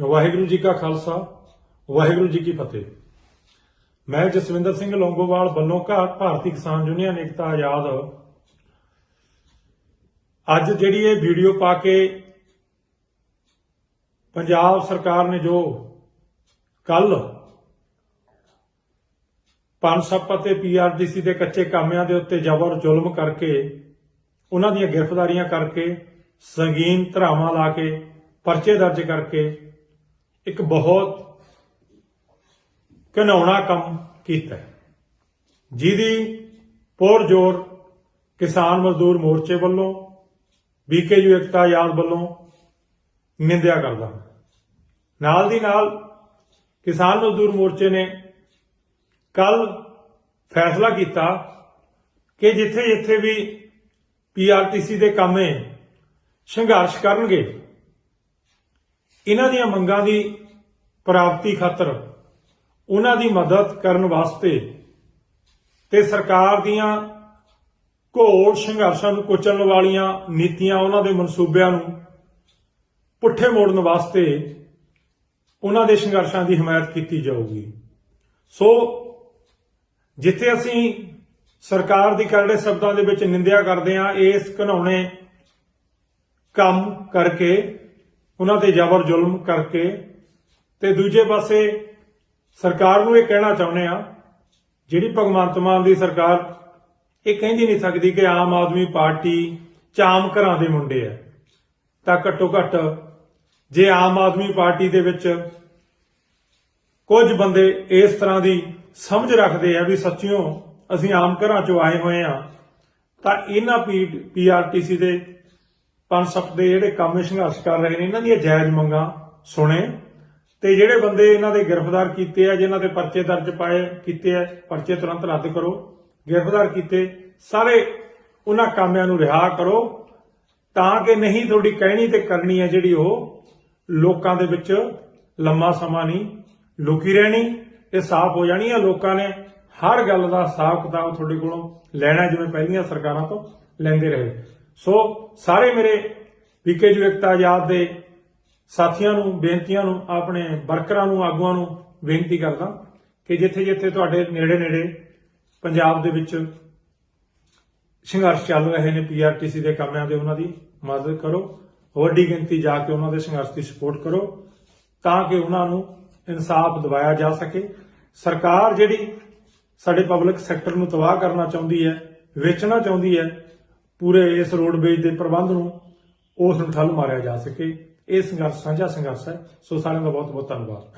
ਵਾਹਿਗੁਰੂ ਜੀ ਕਾ ਖਾਲਸਾ, ਵਾਹਿਗੁਰੂ ਜੀ ਕੀ ਫਤਿਹ। ਮੈਂ ਜਸਵਿੰਦਰ ਸਿੰਘ ਲੌਂਗੋਵਾਲ ਵੱਲੋਂ ਘਾ- ਭਾਰਤੀ ਕਿਸਾਨ ਯੂਨੀਅਨ ਏਕਤਾ ਆਜ਼ਾਦ। ਅੱਜ ਜਿਹੜੀ ਇਹ ਵੀਡੀਓ ਪਾ ਕੇ ਪੰਜਾਬ ਸਰਕਾਰ ਨੇ ਜੋ ਕੱਲ ਪਨਸਪ ਅਤੇ ਪੀਆਰਡੀਸੀ ਦੇ ਕੱਚੇ ਕਾਮਿਆਂ ਦੇ ਉੱਤੇ ਜ਼ਬਰ ਜ਼ੁਲਮ ਕਰਕੇ, ਉਹਨਾਂ ਦੀਆਂ ਗ੍ਰਿਫਤਾਰੀਆਂ ਕਰਕੇ, ਸੰਗੀਨ ਧਰਾਵਾਂ ਲਾ ਕੇ, ਪਰਚੇ ਦਰਜ ਕਰਕੇ ਇੱਕ ਬਹੁਤ ਘਿਨਾਉਣਾ ਕੰਮ ਕੀਤਾ ਜਿਹਦੀ ਪੋਰ ਜ਼ੋਰ ਕਿਸਾਨ ਮਜ਼ਦੂਰ ਮੋਰਚੇ ਵੱਲੋਂ, ਬੀਕੇਯੂ ਏਕਤਾ ਯਾਦ ਵੱਲੋਂ ਨਿੰਦਿਆ ਕਰਦਾ ਨਾਲ ਦੀ ਨਾਲ ਕਿਸਾਨ ਮਜ਼ਦੂਰ ਮੋਰਚੇ ਨੇ ਕੱਲ ਫੈਸਲਾ ਕੀਤਾ ਕਿ ਜਿੱਥੇ ਜਿੱਥੇ ਵੀ ਪੀਆਰਟੀਸੀ ਦੇ ਕਾਮੇ ਸੰਘਰਸ਼ ਕਰਨਗੇ ਇਹਨਾਂ ਦੀਆਂ ਮੰਗਾਂ ਦੀ ਪ੍ਰਾਪਤੀ ਖਾਤਰ ਉਹਨਾਂ ਦੀ ਮਦਦ ਕਰਨ ਵਾਸਤੇ ਤੇ ਸਰਕਾਰ ਦੀਆਂ ਘੋਰ ਸੰਘਰਸ਼ਾਂ ਨੂੰ ਕੁਚਲਣ ਵਾਲੀਆਂ ਨੀਤੀਆਂ ਉਹਨਾਂ ਦੇ ਮਨਸੂਬਿਆਂ ਨੂੰ ਪੁੱਠੇ ਮੋੜਨ ਵਾਸਤੇ ਉਹਨਾਂ ਦੇ ਸੰਘਰਸ਼ਾਂ ਦੀ ਹਮਾਇਤ ਕੀਤੀ ਜਾਊਗੀ। ਸੋ ਜਿੱਥੇ ਅਸੀਂ ਸਰਕਾਰ ਦੀ ਕਰੜੇ ਸ਼ਬਦਾਂ ਦੇ ਵਿੱਚ ਨਿੰਦਿਆ ਕਰਦੇ ਹਾਂ, ਇਸ ਘਨਾਉਣੇ ਕੰਮ ਕਰਕੇ ਉਹਨਾਂ ਤੇ ਜ਼ਬਰ ਜ਼ੁਲਮ ਕਰਕੇ ਤੇ ਦੂਜੇ ਪਾਸੇ ਸਰਕਾਰ ਨੂੰ ਇਹ ਕਹਿਣਾ ਚਾਹੁੰਦੇ ਆ ਜਿਹੜੀ ਭਗਵੰਤ ਮਾਨ ਦੀ ਸਰਕਾਰ ਇਹ ਕਹਿੰਦੀ ਨਹੀਂ ਸਕਦੀ ਕਿ ਆਮ ਆਦਮੀ ਪਾਰਟੀ ਚਾਮ ਘਰਾਂ ਦੇ ਮੁੰਡੇ ਆ ਤਾਂ ਘੱਟੋ ਘੱਟ ਜੇ ਆਮ ਆਦਮੀ ਪਾਰਟੀ ਦੇ ਵਿੱਚ ਕੁਝ ਬੰਦੇ ਇਸ ਤਰ੍ਹਾਂ ਦੀ ਸਮਝ ਰੱਖਦੇ ਆ ਵੀ ਸੱਚਿਓ ਅਸੀਂ ਆਮ ਘਰਾਂ ਚੋਂ ਆਏ ਹੋਏ ਆ ਤਾਂ ਇਹਨਾਂ ਪੀਆਰਟੀਸੀ ਦੇ ਪੰਜ ਸੱਤ ਦੇ ਜਿਹੜੇ ਕੰਮ ਸੰਘਰਸ਼ ਕਰ ਰਹੇ ਨੇ, ਇਹਨਾਂ ਦੀਆਂ ਜਾਇਜ਼ ਮੰਗਾਂ ਸੁਣੇ ਤੇ ਜਿਹੜੇ ਬੰਦੇ ਇਹਨਾਂ ਦੇ ਗ੍ਰਿਫਤਾਰ ਕੀਤੇ ਆ ਜਿਨ੍ਹਾਂ ਦੇ ਪਰਚੇ ਦਰਜ ਪਾਏ, ਕੀਤੇ ਆ, ਪਰਚੇ ਤੁਰੰਤ ਰੱਦ ਕਰੋ, ਗ੍ਰਿਫਤਾਰ ਕੀਤੇ, ਸਾਰੇ ਉਹਨਾਂ ਕਾਮਿਆਂ ਨੂੰ ਰਿਹਾ ਕਰੋ, ਤਾਂ ਕਿ ਨਹੀਂ ਤੁਹਾਡੀ ਕਹਿਣੀ ਤੇ ਕਰਨੀ ਹੈ ਜਿਹੜੀ ਉਹ ਲੋਕਾਂ ਦੇ ਵਿੱਚ ਲੰਮਾ ਸਮਾਂ ਨਹੀਂ ਲੁਕੀ ਰਹਿਣੀ, ਇਹ ਸਾਫ਼ ਹੋ ਜਾਣੀ ਆ ਲੋਕਾਂ ਨੇ ਹਰ ਗੱਲ ਦਾ ਹਿਸਾਬ ਕਿਤਾਬ ਤੁਹਾਡੇ ਕੋਲੋਂ ਲੈਣਾ ਜਿਵੇਂ ਪਹਿਲੀਆਂ ਸਰਕਾਰਾਂ ਤੋਂ ਲੈਂਦੇ ਰਹੇ। ਸੋ ਸਾਰੇ ਮੇਰੇ ਵਿਕੇ ਯੁਕਤਾ ਆਜ਼ਾਦ ਦੇ ਸਾਥੀਆਂ ਨੂੰ, ਬੇਨਤੀਆਂ ਨੂੰ, ਆਪਣੇ ਵਰਕਰਾਂ ਨੂੰ, ਆਗੂਆਂ ਨੂੰ ਬੇਨਤੀ ਕਰਦਾ ਕਿ ਜਿੱਥੇ ਜਿੱਥੇ ਤੁਹਾਡੇ ਨੇੜੇ ਨੇੜੇ ਪੰਜਾਬ ਦੇ ਵਿੱਚ ਸੰਘਰਸ਼ ਚੱਲ ਰਹੇ ਨੇ ਪੀਆਰਟੀਸੀ ਦੇ ਕਾਮਿਆਂ ਦੇ ਉਹਨਾਂ ਦੀ ਮਦਦ ਕਰੋ, ਵੱਡੀ ਗਿਣਤੀ ਜਾ ਕੇ ਉਹਨਾਂ ਦੇ ਸੰਘਰਸ਼ ਦੀ ਸਪੋਰਟ ਕਰੋ ਤਾਂ ਕਿ ਉਹਨਾਂ ਨੂੰ ਇਨਸਾਫ ਦਿਵਾਇਆ ਜਾ ਸਕੇ। ਸਰਕਾਰ ਜਿਹੜੀ ਸਾਡੇ ਪਬਲਿਕ ਸੈਕਟਰ ਨੂੰ ਤਬਾਹ ਕਰਨਾ ਚਾਹੁੰਦੀ ਹੈ, ਵੇਚਣਾ ਚਾਹੁੰਦੀ ਹੈ ਪੂਰੇ ਇਸ ਰੋਡਵੇਜ ਦੇ ਪ੍ਰਬੰਧ ਨੂੰ ਉਸ ਨੂੰ ਠੱਲ ਮਾਰਿਆ ਜਾ ਸਕੇ। ਇਹ ਸੰਘਰਸ਼ ਸਾਂਝਾ ਸੰਘਰਸ਼ ਹੈ। ਸੋ ਸਾਰਿਆਂ ਦਾ ਬਹੁਤ ਬਹੁਤ ਧੰਨਵਾਦ।